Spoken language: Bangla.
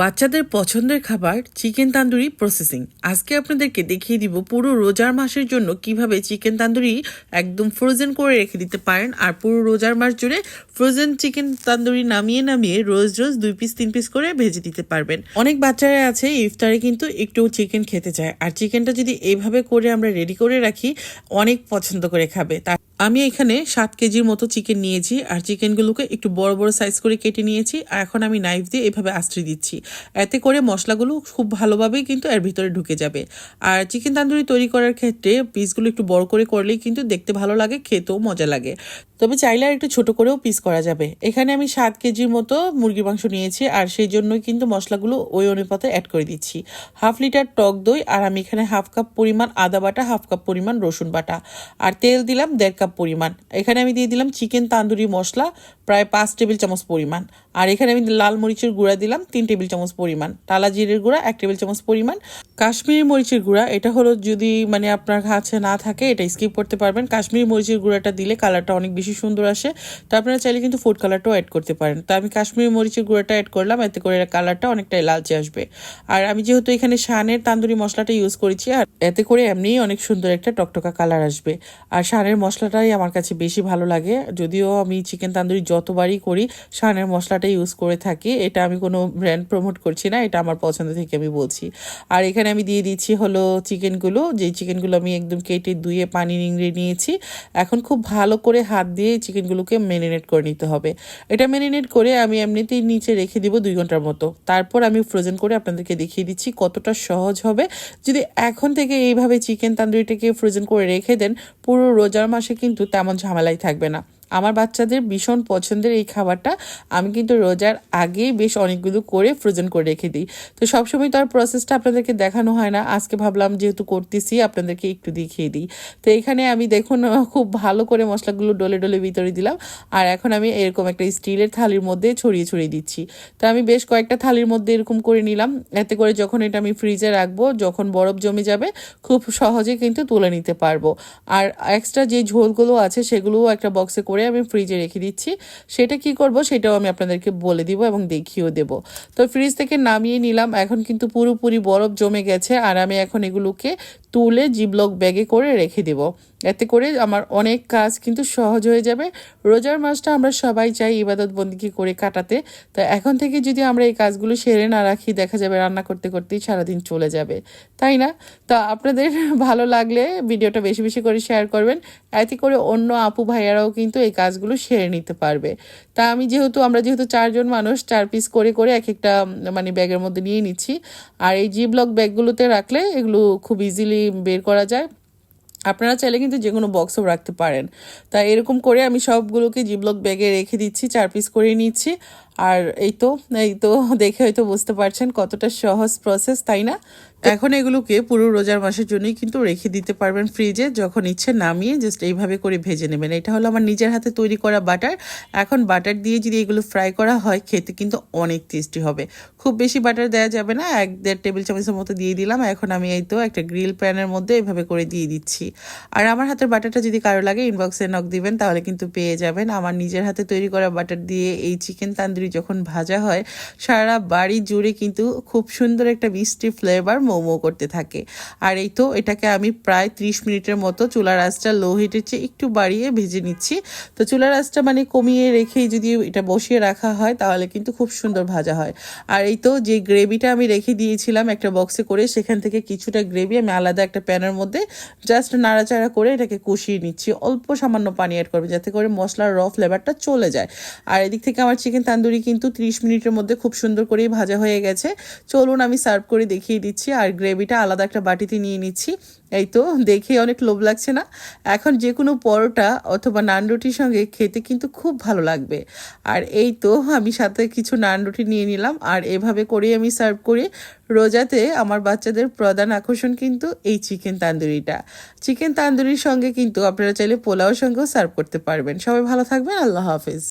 বাচ্চাদের পছন্দের খাবার চিকেন তান্দুরি প্রসেসিং আজকে আপনাদেরকে দেখিয়ে দিব পুরো রোজার মাসের জন্য কীভাবে চিকেন তান্দুরি একদম ফ্রোজেন করে রেখে দিতে পারেন আর পুরো রোজার মাস জুড়ে ফ্রোজেন চিকেন তান্দুরি নামিয়ে নামিয়ে রোজ রোজ দুই পিস তিন পিস করে ভেজে দিতে পারবেন। অনেক বাচ্চারা আছে, ইফতারে কিন্তু একটু চিকেন খেতে চায়। আর চিকেনটা যদি এইভাবে করে আমরা রেডি করে রাখি, অনেক পছন্দ করে খাবে। তার আমি এখানে সাত কেজির মতো চিকেন নিয়েছি, আর চিকেনগুলোকে একটু বড় বড় সাইজ করে কেটে নিয়েছি, আর এখন আমি নাইফ দিয়ে এভাবে আশ্রয় দিচ্ছি। এতে করে মশলাগুলো খুব ভালোভাবেই কিন্তু এর ভিতরে ঢুকে যাবে। আর চিকেন তান্দুরি তৈরি করার ক্ষেত্রে পিসগুলো একটু বড় করে করলেই কিন্তু দেখতে ভালো লাগে, খেতেও মজা লাগে। তবে চাইলে আর একটু ছোট করেও পিস করা যাবে। এখানে আমি সাত কেজির মতো মুরগির মাংস নিয়েছি আর সেই জন্যই কিন্তু মশলাগুলো ওই অনুপাতে অ্যাড করে দিচ্ছি। হাফ লিটার টক দই আর আমি এখানে হাফ কাপ পরিমাণ আদা বাটা, হাফ কাপ পরিমাণ রসুন বাটা আর তেল দিলাম দেড় কাপ পরিমাণ। এখানে আমি দিয়ে দিলাম চিকেন তান্দুরি মশলা, প্রায় পাঁচ টেবিল চামচ পরিমাণ। আর এখানে আমি লাল মরিচের গুঁড়া দিলাম তিন টেবিল চামচ পরিমাণ। টালা জিরের গুঁড়া এক টেবিল চামচ পরিমাণ। কাশ্মীরি মরিচের গুঁড়া, এটা হলো যদি মানে আপনার কাছে না থাকে, এটা স্কিপ করতে পারবেন। কাশ্মীরি মরিচের গুঁড়াটা দিলে কালারটা অনেক বেশি সুন্দর আসে, তো আপনারা চাইলে কিন্তু ফুড কালারটাও অ্যাড করতে পারেন। তো আমি কাশ্মীরি মরিচের গুঁড়াটা অ্যাড করলাম, এতে করে কালারটা অনেকটাই লালচে আসবে। আর আমি যেহেতু এখানে শানের তান্দুরি মশলাটা ইউজ করেছি, আর এতে করে এমনিই অনেক সুন্দর একটা টকটকা কালার আসবে। আর শানের মশলাটাই আমার কাছে বেশি ভালো লাগে, যদিও আমি চিকেন তান্দুরি যতবারই করি, শানের মশলাটা ইউজ করে থাকি, এটা আমি কোনো ব্র্যান্ড প্রমোট করছি না, এটা আমার পছন্দ থেকে আমি বলছি। আর এখানে আমি দিয়ে দিচ্ছি হলো চিকেনগুলো যেই চিকেনগুলো আমি একদম কেটে ধুয়ে পানি নিংড়ে নিয়েছি। এখন খুব ভালো করে হাত দিয়ে চিকেনগুলোকে ম্যারিনেট করে নিতে হবে। এটা ম্যারিনেট করে আমি এমনিতেই নিচে রেখে দিব দুই ঘণ্টার মতো। তারপর আমি ফ্রোজেন করে আপনাদেরকে দেখিয়ে দিচ্ছি কতটা সহজ হবে। যদি এখন থেকে এইভাবে চিকেন তান্দুরিটাকে ফ্রোজেন করে রেখে দেন, পুরো রোজার মাসে কিন্তু তেমন ঝামেলাই থাকবে না। আমার বাচ্চাদের ভীষণ পছন্দের এই খাবারটা আমি কিন্তু রোজার আগেই বেশ অনেকগুলো করে ফ্রোজেন করে রেখে দিই। তো সবসময় তো আর প্রসেসটা আপনাদেরকে দেখানো হয় না। আজকে ভাবলাম যেহেতু করতেছি, আপনাদেরকে একটু দেখিয়ে দিই। তো এখানে আমি দেখুন, খুব ভালো করে মশলাগুলো ডলে ডলে ভিতরে দিলাম। আর এখন আমি এরকম একটা স্টিলের থালির মধ্যে ছড়িয়ে ছড়িয়ে দিচ্ছি। তো আমি বেশ কয়েকটা থালির মধ্যে এরকম করে নিলাম। এতে করে যখন এটা আমি ফ্রিজে রাখব, যখন বরফ জমে যাবে, খুব সহজে কিন্তু তুলে নিতে পারব। আর এক্সট্রা যে ঝোলগুলো আছে, সেগুলোও একটা বক্সে করে আমি ফ্রিজে রেখে দিচ্ছি। সেটা কি করব সেটাও আমি আপনাদেরকে বলে দিব এবং দেখিয়েও দেব। তো ফ্রিজ থেকে নামিয়ে নিলাম। এখন কিন্তু পুরোপুরি বরফ জমে গেছে। আর আমি এখন এগুলোকে তুলে জিবলক ব্যাগে করে রেখে দেব। এতে করে আমার অনেক কাজ কিন্তু সহজ হয়ে যাবে। রোজার মাসটা আমরা সবাই চাই ইবাদত বন্দিকে করে কাটাতে। তো এখন থেকে যদি আমরা এই কাজগুলো সেরে না রাখি, দেখা যাবে রান্না করতে করতেই সারাদিন চলে যাবে। তাই না? তা আপনাদের ভালো লাগলে ভিডিওটা বেশি বেশি করে শেয়ার করবেন। এতে করে অন্য আপু ভাইয়ারাও কিন্তু এই কাজগুলো সেরে নিতে পারবে। তা আমি যেহেতু, আমরা যেহেতু চারজন মানুষ, চার পিস করে করে এক একটা মানে ব্যাগের মধ্যে নিয়ে নিচ্ছি। আর এই জি ব্লক ব্যাগগুলোতে রাখলে এগুলো খুব ইজিলি বের করা যায়। আপনারা চাইলে কিন্তু যে কোনো বক্সও রাখতে পারেন। তা এরকম করে আমি সবগুলোকে জিবলক ব্যাগে রেখে দিচ্ছি, চার পিস করে নিচ্ছি। আর এই তো এই তো দেখে হয়তো বুঝতে পারছেন কতটা সহজ প্রসেস তাই না? এখন এগুলোকে পুরো রোজার মাসের জন্যই কিন্তু রেখে দিতে পারবেন ফ্রিজে যখন ইচ্ছে নামিয়ে জাস্ট এইভাবে করে ভেজে নেবেন। এটা হলো আমার নিজের হাতে তৈরি করা বাটার এখন বাটার দিয়ে যদি এগুলো ফ্রাই করা হয়, খেতে কিন্তু অনেক টেস্টি হবে। খুব বেশি বাটার দেওয়া যাবে না, এক দেড় টেবিল চামচের মতো দিয়ে দিলাম। এখন আমি এই তো একটা গ্রিল প্যানের মধ্যে এভাবে করে দিয়ে দিচ্ছি। আর আমার হাতের বাটারটা যদি কারও লাগে ইনবক্সে নক দিবেন, তাহলে কিন্তু পেয়ে যাবেন। আমার নিজের হাতে তৈরি করা বাটার দিয়ে এই চিকেন তান্দুরি যখন ভাজা হয়, সারা বাড়ি জুড়ে কিন্তু খুব সুন্দর একটা মিষ্টি ফ্লেভার মোমো করতে থাকে। আর এই তো এটাকে আমি প্রায় ত্রিশ মিনিটের মতো চুলার আঁচটা লো হিটের চেয়ে একটু বাড়িয়ে ভেজে নিচ্ছি। তো চুলার আঁচটা মানে কমিয়ে রেখেই যদি এটা বসিয়ে রাখা হয়, তাহলে কিন্তু খুব সুন্দর ভাজা হয়। আর এই তো যে গ্রেভিটা আমি রেখে দিয়েছিলাম একটা বক্সে করে, সেখান থেকে কিছুটা গ্রেভি আমি আলাদা একটা প্যানের মধ্যে জাস্ট নাড়াচাড়া করে এটাকে কষিয়ে নিচ্ছি। অল্প সামান্য পানি অ্যাড করবে যাতে করে মশলার র ফ্লেভারটা চলে যায়। আর এদিক থেকে আমার চিকেন তান্দুরি কিন্তু ত্রিশ মিনিটের মধ্যে খুব সুন্দর করেই ভাজা হয়ে গেছে। চলুন আমি সার্ভ করে দেখিয়ে দিচ্ছি আর গ্রেভিটা আলাদা একটা বাটিতে নিয়ে নিচ্ছি। এই তো দেখে অনেক লোভ লাগছে না? এখন যে কোনো পরোটা অথবা নান রুটির সঙ্গে খেতে কিন্তু খুব ভালো লাগবে। আর এই তো আমি সাথে কিছু নান রুটি নিয়ে নিলাম। আর এভাবে করেই আমি সার্ভ করি। রোজাতে আমার বাচ্চাদের প্রধান আকর্ষণ কিন্তু এই চিকেন তান্দুরিটা। চিকেন তান্দুরির সঙ্গে কিন্তু আপনারা চাইলে পোলাওর সঙ্গেও সার্ভ করতে পারবেন। সবাই ভালো থাকবেন, আল্লাহ হাফিজ।